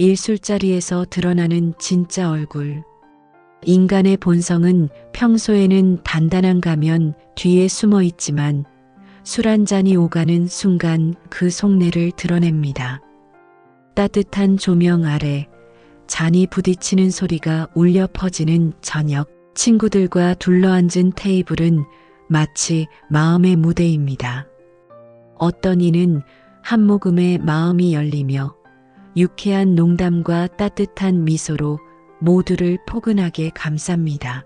일 술자리에서 드러나는 진짜 얼굴. 인간의 본성은 평소에는 단단한 가면 뒤에 숨어 있지만 술 한 잔이 오가는 순간 그 속내를 드러냅니다. 따뜻한 조명 아래 잔이 부딪히는 소리가 울려 퍼지는 저녁, 친구들과 둘러앉은 테이블은 마치 마음의 무대입니다. 어떤 이는 한 모금에 마음이 열리며 유쾌한 농담과 따뜻한 미소로 모두를 포근하게 감쌉니다.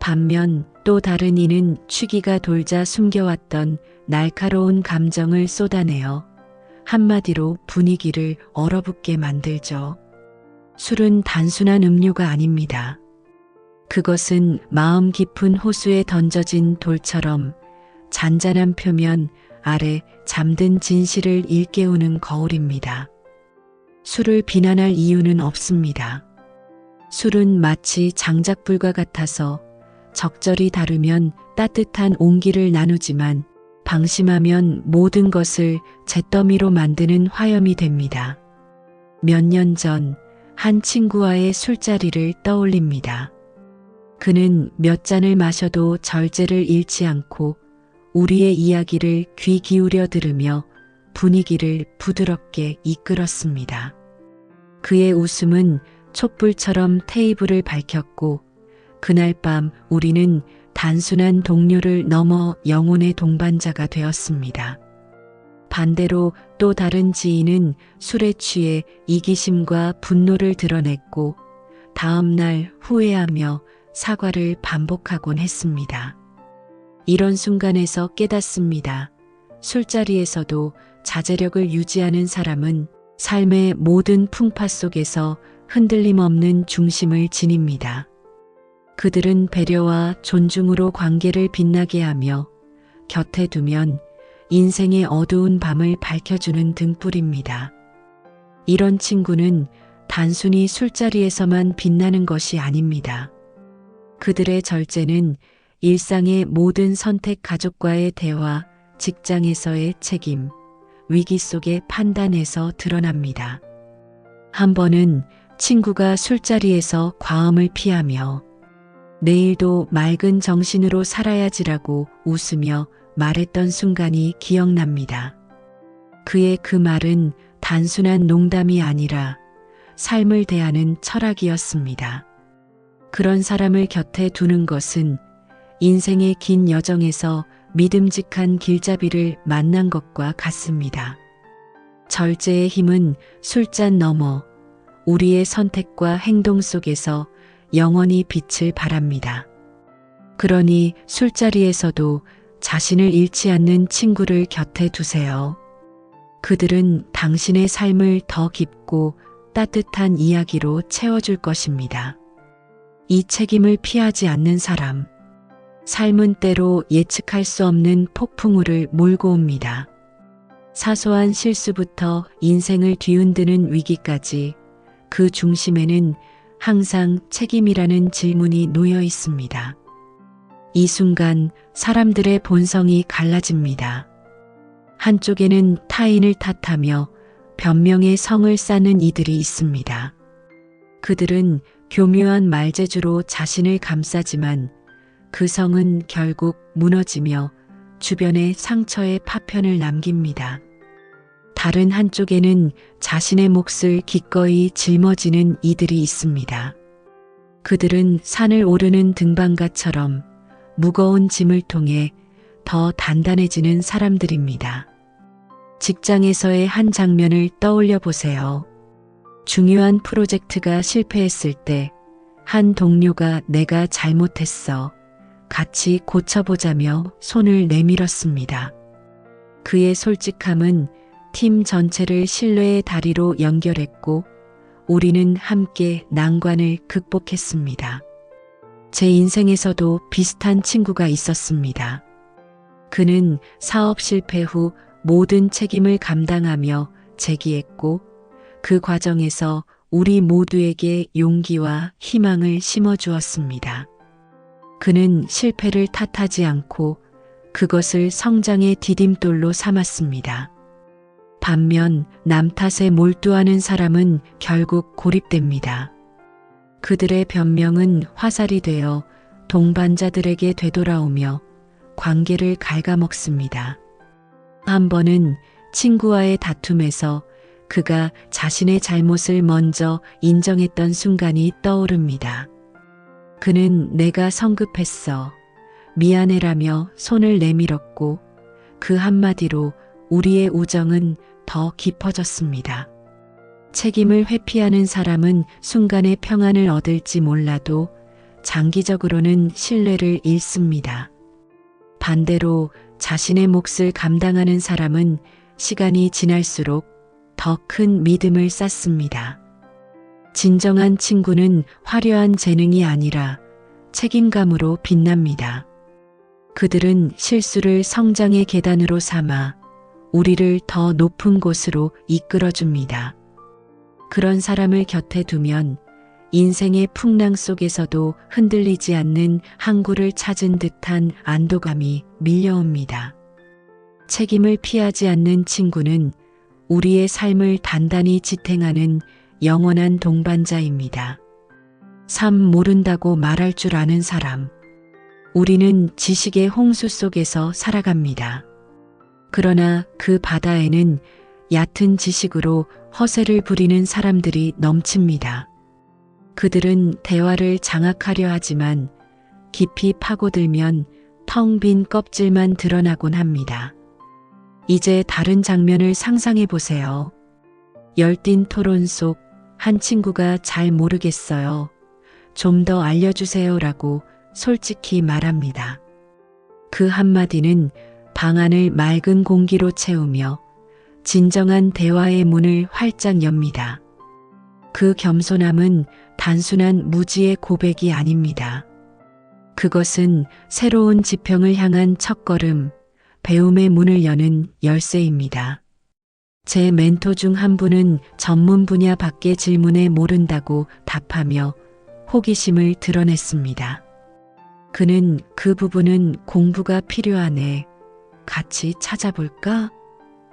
반면 또 다른 이는 취기가 돌자 숨겨왔던 날카로운 감정을 쏟아내어 한마디로 분위기를 얼어붙게 만들죠. 술은 단순한 음료가 아닙니다. 그것은 마음 깊은 호수에 던져진 돌처럼 잔잔한 표면 아래 잠든 진실을 일깨우는 거울입니다. 술을 비난할 이유는 없습니다. 술은 마치 장작불과 같아서 적절히 다루면 따뜻한 온기를 나누지만 방심하면 모든 것을 잿더미로 만드는 화염이 됩니다. 몇 년 전 한 친구와의 술자리를 떠올립니다. 그는 몇 잔을 마셔도 절제를 잃지 않고 우리의 이야기를 귀 기울여 들으며 분위기를 부드럽게 이끌었습니다. 그의 웃음은 촛불처럼 테이블을 밝혔고 그날 밤 우리는 단순한 동료를 넘어 영혼의 동반자가 되었습니다. 반대로 또 다른 지인은 술에 취해 이기심과 분노를 드러냈고 다음날 후회하며 사과를 반복하곤 했습니다. 이런 순간에서 깨닫습니다. 술자리에서도 자제력을 유지하는 사람은 삶의 모든 풍파 속에서 흔들림 없는 중심을 지닙니다. 그들은 배려와 존중으로 관계를 빛나게 하며 곁에 두면 인생의 어두운 밤을 밝혀주는 등불입니다. 이런 친구는 단순히 술자리에서만 빛나는 것이 아닙니다. 그들의 절제는 일상의 모든 선택 가족과의 대화, 직장에서의 책임, 위기 속의 판단에서 드러납니다. 한 번은 친구가 술자리에서 과음을 피하며 내일도 맑은 정신으로 살아야지라고 웃으며 말했던 순간이 기억납니다. 그의 그 말은 단순한 농담이 아니라 삶을 대하는 철학이었습니다. 그런 사람을 곁에 두는 것은 인생의 긴 여정에서 믿음직한 길잡이를 만난 것과 같습니다. 절제의 힘은 술잔 너머 우리의 선택과 행동 속에서 영원히 빛을 발합니다. 그러니 술자리에서도 자신을 잃지 않는 친구를 곁에 두세요. 그들은 당신의 삶을 더 깊고 따뜻한 이야기로 채워줄 것입니다. 이 책임을 피하지 않는 사람. 삶은 때로 예측할 수 없는 폭풍우를 몰고 옵니다. 사소한 실수부터 인생을 뒤흔드는 위기까지 그 중심에는 항상 책임이라는 질문이 놓여 있습니다. 이 순간 사람들의 본성이 갈라집니다. 한쪽에는 타인을 탓하며 변명의 성을 쌓는 이들이 있습니다. 그들은 교묘한 말재주로 자신을 감싸지만 그 성은 결국 무너지며 주변에 상처의 파편을 남깁니다. 다른 한쪽에는 자신의 몫을 기꺼이 짊어지는 이들이 있습니다. 그들은 산을 오르는 등반가처럼 무거운 짐을 통해 더 단단해지는 사람들입니다. 직장에서의 한 장면을 떠올려 보세요. 중요한 프로젝트가 실패했을 때 한 동료가 내가 잘못했어. 같이 고쳐보자며 손을 내밀었습니다. 그의 솔직함은 팀 전체를 신뢰의 다리로 연결했고 우리는 함께 난관을 극복했습니다. 제 인생에서도 비슷한 친구가 있었습니다. 그는 사업 실패 후 모든 책임을 감당하며 제기했고 그 과정에서 우리 모두에게 용기와 희망을 심어주었습니다. 그는 실패를 탓하지 않고 그것을 성장의 디딤돌로 삼았습니다. 반면 남 탓에 몰두하는 사람은 결국 고립됩니다. 그들의 변명은 화살이 되어 동반자들에게 되돌아오며 관계를 갉아먹습니다. 한 번은 친구와의 다툼에서 그가 자신의 잘못을 먼저 인정했던 순간이 떠오릅니다. 그는 내가 성급했어. 미안해라며 손을 내밀었고 그 한마디로 우리의 우정은 더 깊어졌습니다. 책임을 회피하는 사람은 순간의 평안을 얻을지 몰라도 장기적으로는 신뢰를 잃습니다. 반대로 자신의 몫을 감당하는 사람은 시간이 지날수록 더 큰 믿음을 쌓습니다. 진정한 친구는 화려한 재능이 아니라 책임감으로 빛납니다. 그들은 실수를 성장의 계단으로 삼아 우리를 더 높은 곳으로 이끌어 줍니다. 그런 사람을 곁에 두면 인생의 풍랑 속에서도 흔들리지 않는 항구를 찾은 듯한 안도감이 밀려옵니다. 책임을 피하지 않는 친구는 우리의 삶을 단단히 지탱하는 영원한 동반자입니다. 삶 모른다고 말할 줄 아는 사람. 우리는 지식의 홍수 속에서 살아갑니다. 그러나 그 바다에는 얕은 지식으로 허세를 부리는 사람들이 넘칩니다. 그들은 대화를 장악하려 하지만 깊이 파고들면 텅 빈 껍질만 드러나곤 합니다. 이제 다른 장면을 상상해 보세요. 열띤 토론 속 한 친구가 잘 모르겠어요. 좀 더 알려주세요 라고 솔직히 말합니다. 그 한마디는 방 안을 맑은 공기로 채우며 진정한 대화의 문을 활짝 엽니다. 그 겸손함은 단순한 무지의 고백이 아닙니다. 그것은 새로운 지평을 향한 첫걸음, 배움의 문을 여는 열쇠입니다. 제 멘토 중 한 분은 전문 분야 밖의 질문에 모른다고 답하며 호기심을 드러냈습니다. 그는 그 부분은 공부가 필요하네. 같이 찾아볼까?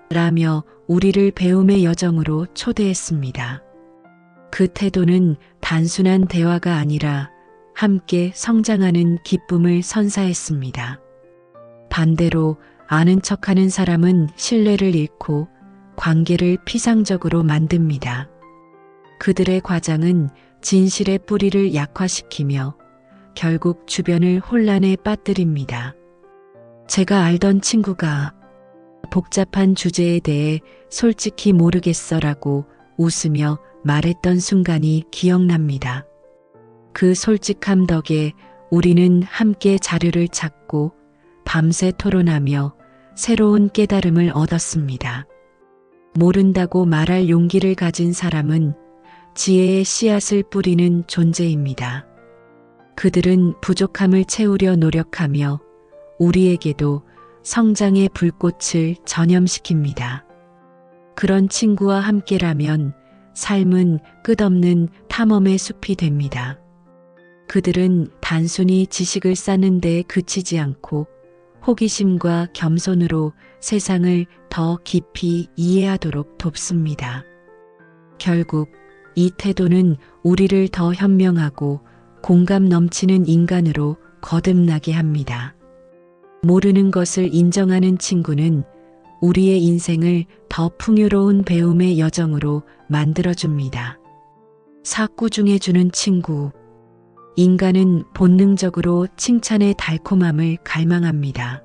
라며 우리를 배움의 여정으로 초대했습니다. 그 태도는 단순한 대화가 아니라 함께 성장하는 기쁨을 선사했습니다. 반대로 아는 척하는 사람은 신뢰를 잃고 관계를 피상적으로 만듭니다. 그들의 과장은 진실의 뿌리를 약화시키며 결국 주변을 혼란에 빠뜨립니다. 제가 알던 친구가 복잡한 주제에 대해 솔직히 모르겠어라고 웃으며 말했던 순간이 기억납니다. 그 솔직함 덕에 우리는 함께 자료를 찾고 밤새 토론하며 새로운 깨달음을 얻었습니다. 모른다고 말할 용기를 가진 사람은 지혜의 씨앗을 뿌리는 존재입니다. 그들은 부족함을 채우려 노력하며 우리에게도 성장의 불꽃을 전염시킵니다. 그런 친구와 함께라면 삶은 끝없는 탐험의 숲이 됩니다. 그들은 단순히 지식을 쌓는 데 그치지 않고 호기심과 겸손으로 세상을 더 깊이 이해하도록 돕습니다. 결국 이 태도는 우리를 더 현명하고 공감 넘치는 인간으로 거듭나게 합니다. 모르는 것을 인정하는 친구는 우리의 인생을 더 풍요로운 배움의 여정으로 만들어줍니다. 사꾸 중에 주는 친구. 인간은 본능적으로 칭찬의 달콤함을 갈망합니다.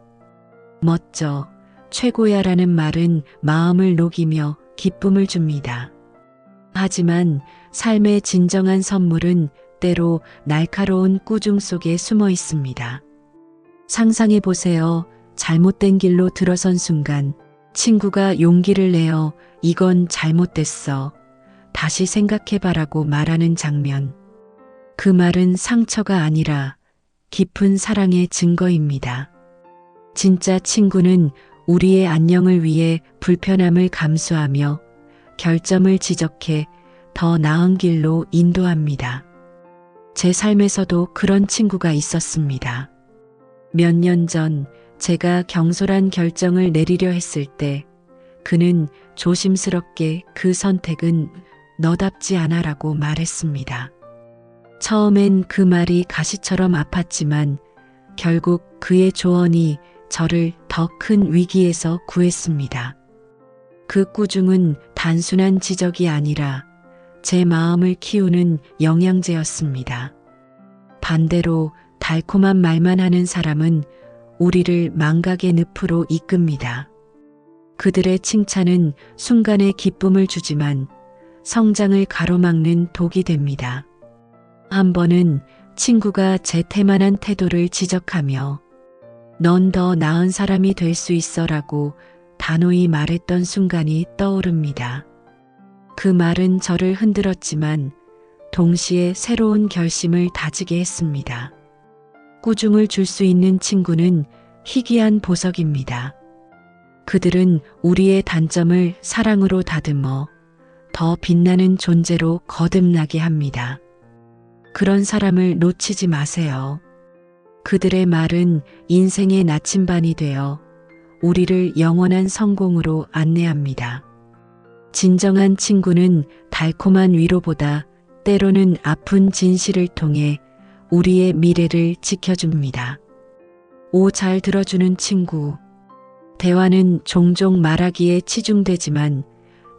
멋져, 최고야 라는 말은 마음을 녹이며 기쁨을 줍니다. 하지만 삶의 진정한 선물은 때로 날카로운 꾸중 속에 숨어 있습니다. 상상해 보세요. 잘못된 길로 들어선 순간 친구가 용기를 내어 이건 잘못됐어. 다시 생각해봐라고 말하는 장면. 그 말은 상처가 아니라 깊은 사랑의 증거입니다. 진짜 친구는 우리의 안녕을 위해 불편함을 감수하며 결점을 지적해 더 나은 길로 인도합니다. 제 삶에서도 그런 친구가 있었습니다. 몇 년 전 제가 경솔한 결정을 내리려 했을 때 그는 조심스럽게 그 선택은 너답지 않아라고 말했습니다. 처음엔 그 말이 가시처럼 아팠지만 결국 그의 조언이 저를 더 큰 위기에서 구했습니다. 그 꾸중은 단순한 지적이 아니라 제 마음을 키우는 영양제였습니다. 반대로 달콤한 말만 하는 사람은 우리를 망각의 늪으로 이끕니다. 그들의 칭찬은 순간의 기쁨을 주지만 성장을 가로막는 독이 됩니다. 한 번은 친구가 제 태만한 태도를 지적하며 넌 더 나은 사람이 될 수 있어라고 단호히 말했던 순간이 떠오릅니다. 그 말은 저를 흔들었지만 동시에 새로운 결심을 다지게 했습니다. 꾸중을 줄 수 있는 친구는 희귀한 보석입니다. 그들은 우리의 단점을 사랑으로 다듬어 더 빛나는 존재로 거듭나게 합니다. 그런 사람을 놓치지 마세요. 그들의 말은 인생의 나침반이 되어 우리를 영원한 성공으로 안내합니다. 진정한 친구는 달콤한 위로보다 때로는 아픈 진실을 통해 우리의 미래를 지켜줍니다. 오 잘 들어주는 친구. 대화는 종종 말하기에 치중되지만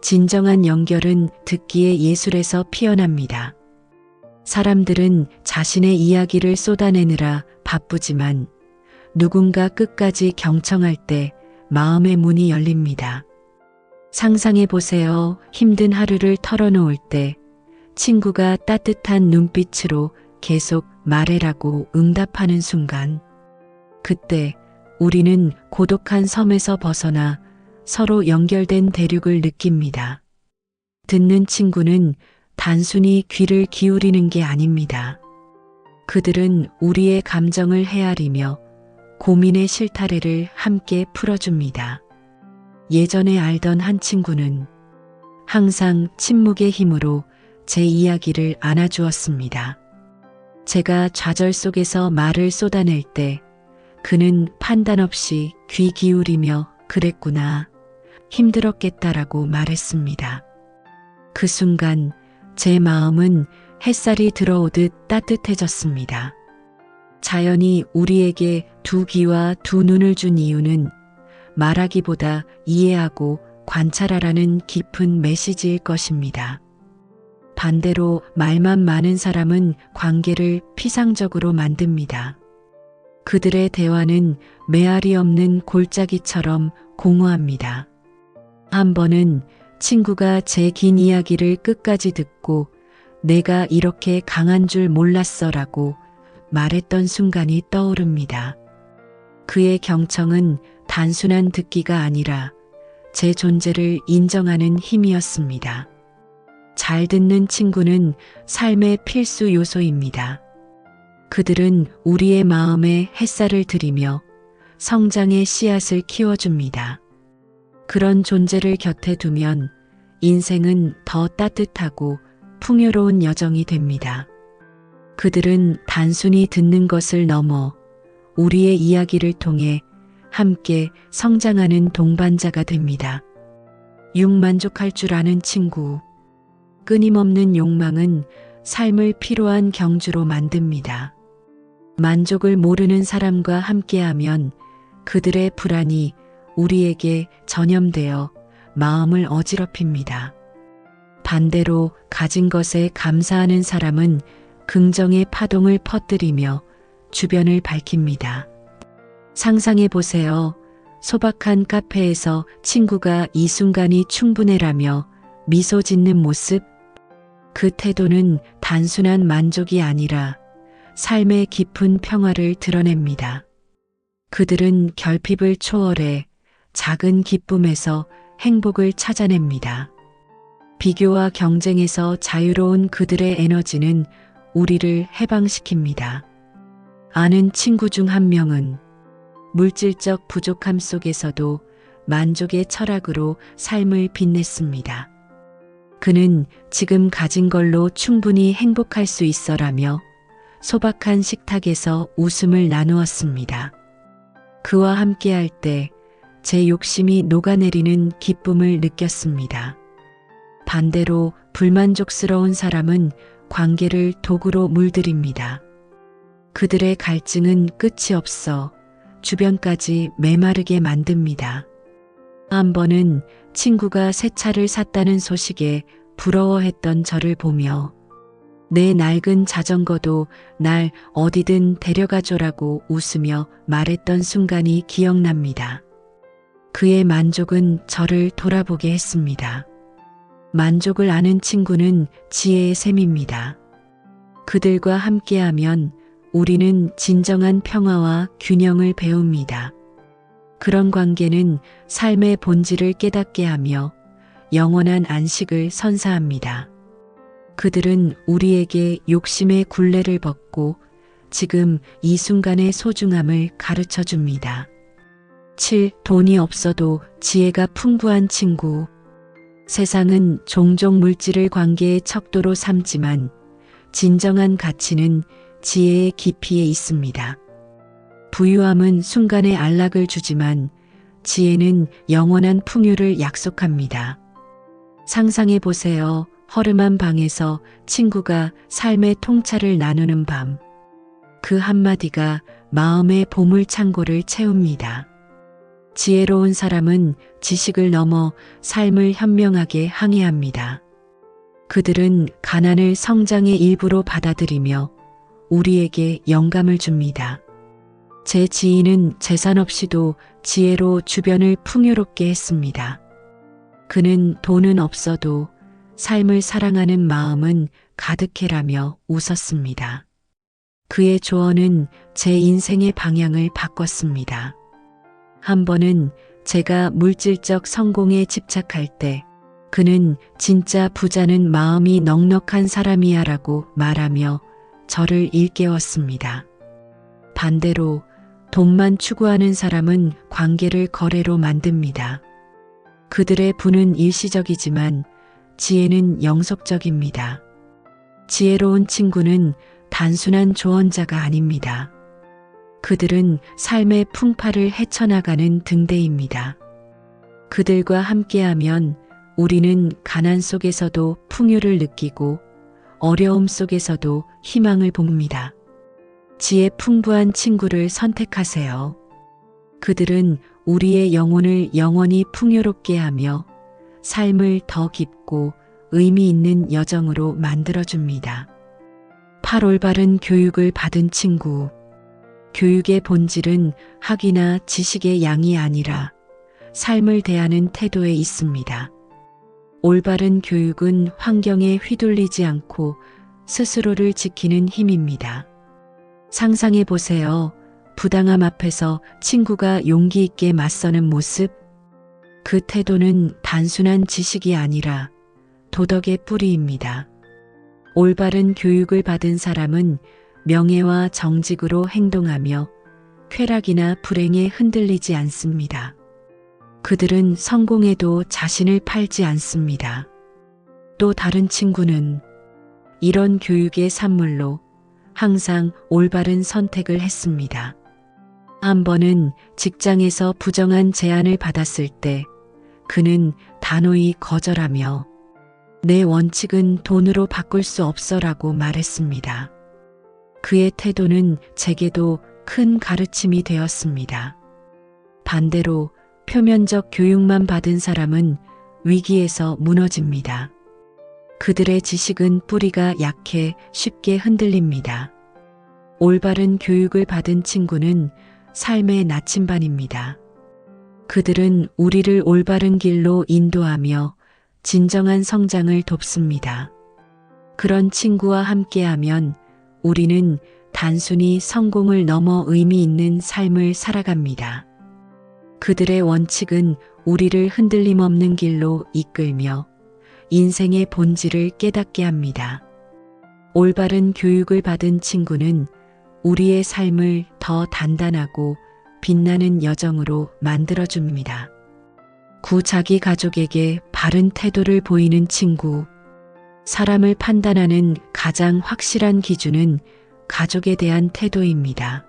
진정한 연결은 듣기의 예술에서 피어납니다. 사람들은 자신의 이야기를 쏟아내느라 바쁘지만 누군가 끝까지 경청할 때 마음의 문이 열립니다. 상상해 보세요. 힘든 하루를 털어놓을 때 친구가 따뜻한 눈빛으로 계속 말해라고 응답하는 순간. 그때 우리는 고독한 섬에서 벗어나 서로 연결된 대륙을 느낍니다. 듣는 친구는 단순히 귀를 기울이는 게 아닙니다. 그들은 우리의 감정을 헤아리며 고민의 실타래를 함께 풀어줍니다. 예전에 알던 한 친구는 항상 침묵의 힘으로 제 이야기를 안아주었습니다. 제가 좌절 속에서 말을 쏟아낼 때 그는 판단 없이 귀 기울이며 그랬구나. 힘들었겠다라고 말했습니다. 그 순간 제 마음은 햇살이 들어오듯 따뜻해졌습니다. 자연이 우리에게 두 귀와 두 눈을 준 이유는 말하기보다 이해하고 관찰하라는 깊은 메시지일 것입니다. 반대로 말만 많은 사람은 관계를 피상적으로 만듭니다. 그들의 대화는 메아리 없는 골짜기처럼 공허합니다. 한 번은 친구가 제 긴 이야기를 끝까지 듣고 내가 이렇게 강한 줄 몰랐어 라고 말했던 순간이 떠오릅니다. 그의 경청은 단순한 듣기가 아니라 제 존재를 인정하는 힘이었습니다. 잘 듣는 친구는 삶의 필수 요소입니다. 그들은 우리의 마음에 햇살을 들이며 성장의 씨앗을 키워줍니다. 그런 존재를 곁에 두면 인생은 더 따뜻하고 풍요로운 여정이 됩니다. 그들은 단순히 듣는 것을 넘어 우리의 이야기를 통해 함께 성장하는 동반자가 됩니다. 육만족할 줄 아는 친구. 끊임없는 욕망은 삶을 피로한 경주로 만듭니다. 만족을 모르는 사람과 함께하면 그들의 불안이 우리에게 전염되어 마음을 어지럽힙니다. 반대로 가진 것에 감사하는 사람은 긍정의 파동을 퍼뜨리며 주변을 밝힙니다. 상상해 보세요. 소박한 카페에서 친구가 이 순간이 충분해라며 미소 짓는 모습. 그 태도는 단순한 만족이 아니라 삶의 깊은 평화를 드러냅니다. 그들은 결핍을 초월해 작은 기쁨에서 행복을 찾아냅니다. 비교와 경쟁에서 자유로운 그들의 에너지는 우리를 해방시킵니다. 아는 친구 중 한 명은 물질적 부족함 속에서도 만족의 철학으로 삶을 빛냈습니다. 그는 지금 가진 걸로 충분히 행복할 수 있어라며 소박한 식탁에서 웃음을 나누었습니다. 그와 함께할 때 제 욕심이 녹아내리는 기쁨을 느꼈습니다. 반대로 불만족스러운 사람은 관계를 도구로 물들입니다. 그들의 갈증은 끝이 없어 주변까지 메마르게 만듭니다. 한 번은 친구가 새 차를 샀다는 소식에 부러워했던 저를 보며 내 낡은 자전거도 날 어디든 데려가줘라고 웃으며 말했던 순간이 기억납니다. 그의 만족은 저를 돌아보게 했습니다. 만족을 아는 친구는 지혜의 셈입니다. 그들과 함께하면 우리는 진정한 평화와 균형을 배웁니다. 그런 관계는 삶의 본질을 깨닫게 하며 영원한 안식을 선사합니다. 그들은 우리에게 욕심의 굴레를 벗고 지금 이 순간의 소중함을 가르쳐 줍니다. 7. 돈이 없어도 지혜가 풍부한 친구. 세상은 종종 물질을 관계의 척도로 삼지만 진정한 가치는 지혜의 깊이에 있습니다. 부유함은 순간의 안락을 주지만 지혜는 영원한 풍요를 약속합니다. 상상해 보세요. 허름한 방에서 친구가 삶의 통찰을 나누는 밤. 그 한마디가 마음의 보물 창고를 채웁니다. 지혜로운 사람은 지식을 넘어 삶을 현명하게 항해합니다. 그들은 가난을 성장의 일부로 받아들이며 우리에게 영감을 줍니다. 제 지인은 재산 없이도 지혜로 주변을 풍요롭게 했습니다. 그는 돈은 없어도 삶을 사랑하는 마음은 가득해라며 웃었습니다. 그의 조언은 제 인생의 방향을 바꿨습니다. 한 번은 제가 물질적 성공에 집착할 때 그는 진짜 부자는 마음이 넉넉한 사람이야 라고 말하며 저를 일깨웠습니다. 반대로 돈만 추구하는 사람은 관계를 거래로 만듭니다. 그들의 부는 일시적이지만 지혜는 영속적입니다. 지혜로운 친구는 단순한 조언자가 아닙니다. 그들은 삶의 풍파를 헤쳐나가는 등대입니다. 그들과 함께하면 우리는 가난 속에서도 풍요를 느끼고 어려움 속에서도 희망을 봅니다. 지혜 풍부한 친구를 선택하세요. 그들은 우리의 영혼을 영원히 풍요롭게 하며 삶을 더 깊고 의미 있는 여정으로 만들어줍니다. 8. 올바른 교육을 받은 친구. 교육의 본질은 학이나 지식의 양이 아니라 삶을 대하는 태도에 있습니다. 올바른 교육은 환경에 휘둘리지 않고 스스로를 지키는 힘입니다. 상상해 보세요. 부당함 앞에서 친구가 용기 있게 맞서는 모습. 그 태도는 단순한 지식이 아니라 도덕의 뿌리입니다. 올바른 교육을 받은 사람은 명예와 정직으로 행동하며 쾌락이나 불행에 흔들리지 않습니다. 그들은 성공에도 자신을 팔지 않습니다. 또 다른 친구는 이런 교육의 산물로 항상 올바른 선택을 했습니다. 한 번은 직장에서 부정한 제안을 받았을 때 그는 단호히 거절하며 내 원칙은 돈으로 바꿀 수 없어라고 말했습니다. 그의 태도는 제게도 큰 가르침이 되었습니다. 반대로 표면적 교육만 받은 사람은 위기에서 무너집니다. 그들의 지식은 뿌리가 약해 쉽게 흔들립니다. 올바른 교육을 받은 친구는 삶의 나침반입니다. 그들은 우리를 올바른 길로 인도하며 진정한 성장을 돕습니다. 그런 친구와 함께하면 우리는 단순히 성공을 넘어 의미 있는 삶을 살아갑니다. 그들의 원칙은 우리를 흔들림 없는 길로 이끌며 인생의 본질을 깨닫게 합니다. 올바른 교육을 받은 친구는 우리의 삶을 더 단단하고 빛나는 여정으로 만들어줍니다. 구 자기 가족에게 바른 태도를 보이는 친구. 사람을 판단하는 가장 확실한 기준은 가족에 대한 태도입니다.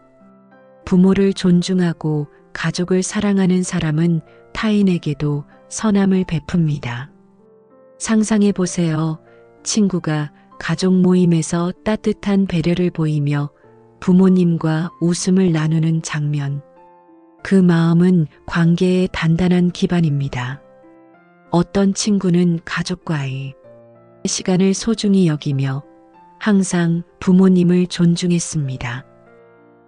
부모를 존중하고 가족을 사랑하는 사람은 타인에게도 선함을 베풉니다. 상상해 보세요. 친구가 가족 모임에서 따뜻한 배려를 보이며 부모님과 웃음을 나누는 장면. 그 마음은 관계의 단단한 기반입니다. 어떤 친구는 가족과의 시간을 소중히 여기며 항상 부모님을 존중했습니다.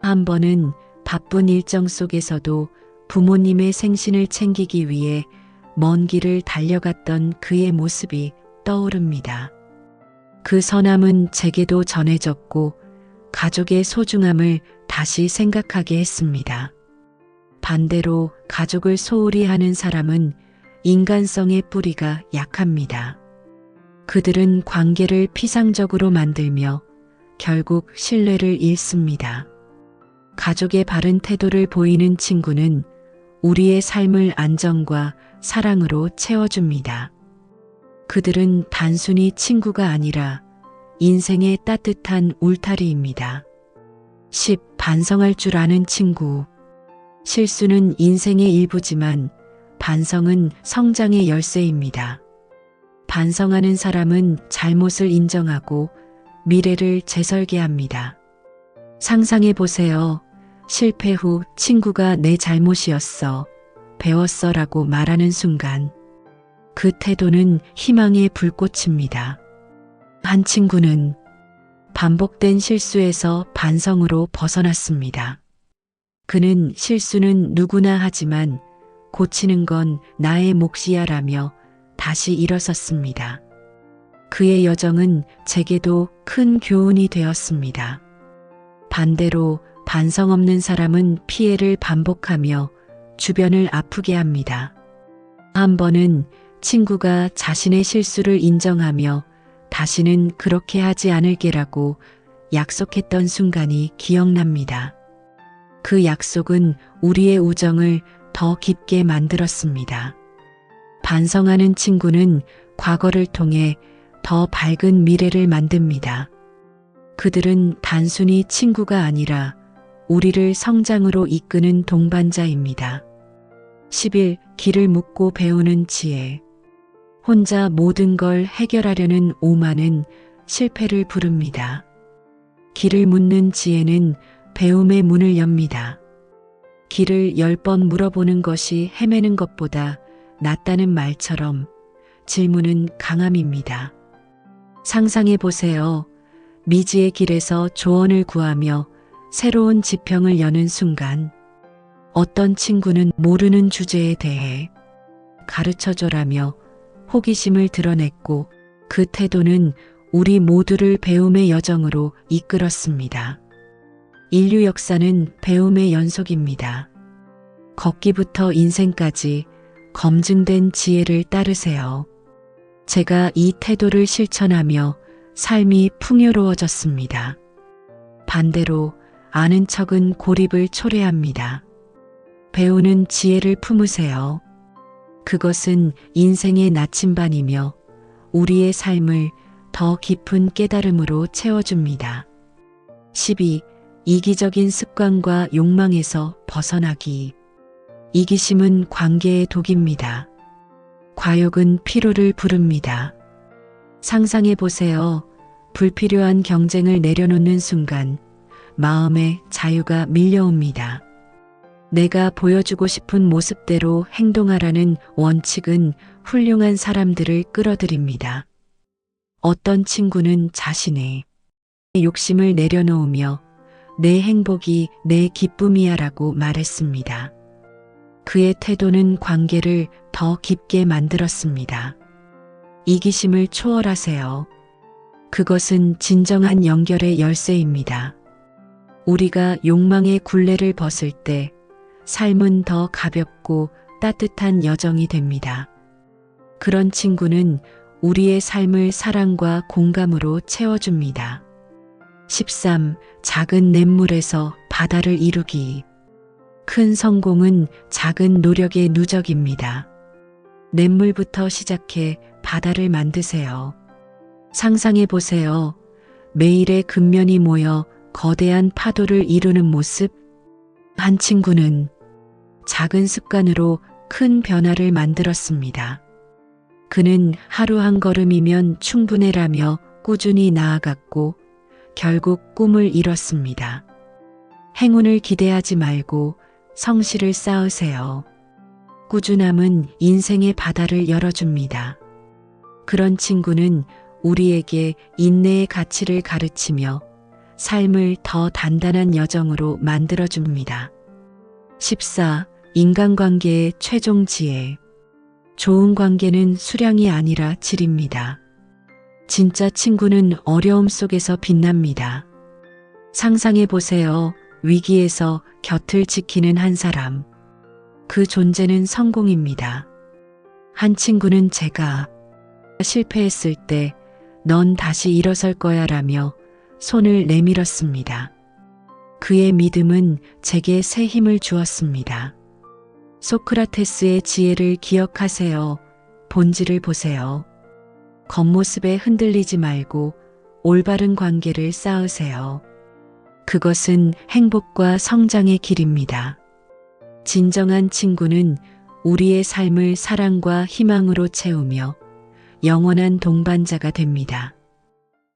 한 번은 바쁜 일정 속에서도 부모님의 생신을 챙기기 위해 먼 길을 달려갔던 그의 모습이 떠오릅니다. 그 선함은 제게도 전해졌고 가족의 소중함을 다시 생각하게 했습니다. 반대로 가족을 소홀히 하는 사람은 인간성의 뿌리가 약합니다. 그들은 관계를 피상적으로 만들며 결국 신뢰를 잃습니다. 가족의 바른 태도를 보이는 친구는 우리의 삶을 안정과 사랑으로 채워줍니다. 그들은 단순히 친구가 아니라 인생의 따뜻한 울타리입니다. 10. 반성할 줄 아는 친구. 실수는 인생의 일부지만 반성은 성장의 열쇠입니다. 반성하는 사람은 잘못을 인정하고 미래를 재설계합니다. 상상해 보세요. 실패 후 친구가 내 잘못이었어. 배웠어 라고 말하는 순간 그 태도는 희망의 불꽃입니다. 한 친구는 반복된 실수에서 반성으로 벗어났습니다. 그는 실수는 누구나 하지만 고치는 건 나의 몫이야라며 다시 일어섰습니다. 그의 여정은 제게도 큰 교훈이 되었습니다. 반대로 반성 없는 사람은 피해를 반복하며 주변을 아프게 합니다. 한 번은 친구가 자신의 실수를 인정하며 다시는 그렇게 하지 않을게라고 약속했던 순간이 기억납니다. 그 약속은 우리의 우정을 더 깊게 만들었습니다. 반성하는 친구는 과거를 통해 더 밝은 미래를 만듭니다. 그들은 단순히 친구가 아니라 우리를 성장으로 이끄는 동반자입니다. 10일 길을 묻고 배우는 지혜. 혼자 모든 걸 해결하려는 오만은 실패를 부릅니다. 길을 묻는 지혜는 배움의 문을 엽니다. 길을 열 번 물어보는 것이 헤매는 것보다 낫다는 말처럼 질문은 강함입니다. 상상해 보세요. 미지의 길에서 조언을 구하며 새로운 지평을 여는 순간 어떤 친구는 모르는 주제에 대해 가르쳐줘라며 호기심을 드러냈고 그 태도는 우리 모두를 배움의 여정으로 이끌었습니다. 인류 역사는 배움의 연속입니다. 걷기부터 인생까지 검증된 지혜를 따르세요. 제가 이 태도를 실천하며 삶이 풍요로워졌습니다. 반대로 아는 척은 고립을 초래합니다. 배우는 지혜를 품으세요. 그것은 인생의 나침반이며 우리의 삶을 더 깊은 깨달음으로 채워줍니다. 12. 이기적인 습관과 욕망에서 벗어나기. 이기심은 관계의 독입니다. 과욕은 피로를 부릅니다. 상상해 보세요. 불필요한 경쟁을 내려놓는 순간 마음의 자유가 밀려옵니다. 내가 보여주고 싶은 모습대로 행동하라는 원칙은 훌륭한 사람들을 끌어들입니다. 어떤 친구는 자신의 욕심을 내려놓으며 내 행복이 내 기쁨이야 라고 말했습니다. 그의 태도는 관계를 더 깊게 만들었습니다. 이기심을 초월하세요. 그것은 진정한 연결의 열쇠입니다. 우리가 욕망의 굴레를 벗을 때 삶은 더 가볍고 따뜻한 여정이 됩니다. 그런 친구는 우리의 삶을 사랑과 공감으로 채워줍니다. 13. 작은 냇물에서 바다를 이루기. 큰 성공은 작은 노력의 누적입니다. 냇물부터 시작해 바다를 만드세요. 상상해 보세요. 매일의 근면이 모여 거대한 파도를 이루는 모습. 한 친구는 작은 습관으로 큰 변화를 만들었습니다. 그는 하루 한 걸음이면 충분해라며 꾸준히 나아갔고 결국 꿈을 이뤘습니다. 행운을 기대하지 말고 성실을 쌓으세요. 꾸준함은 인생의 바다를 열어줍니다. 그런 친구는 우리에게 인내의 가치를 가르치며 삶을 더 단단한 여정으로 만들어줍니다. 14. 인간관계의 최종 지혜. 좋은 관계는 수량이 아니라 질입니다. 진짜 친구는 어려움 속에서 빛납니다. 상상해 보세요. 위기에서 곁을 지키는 한 사람. 그 존재는 성공입니다. 한 친구는 제가 실패했을 때 넌 다시 일어설 거야 라며 손을 내밀었습니다. 그의 믿음은 제게 새 힘을 주었습니다. 소크라테스의 지혜를 기억하세요. 본질을 보세요. 겉모습에 흔들리지 말고 올바른 관계를 쌓으세요. 그것은 행복과 성장의 길입니다. 진정한 친구는 우리의 삶을 사랑과 희망으로 채우며 영원한 동반자가 됩니다.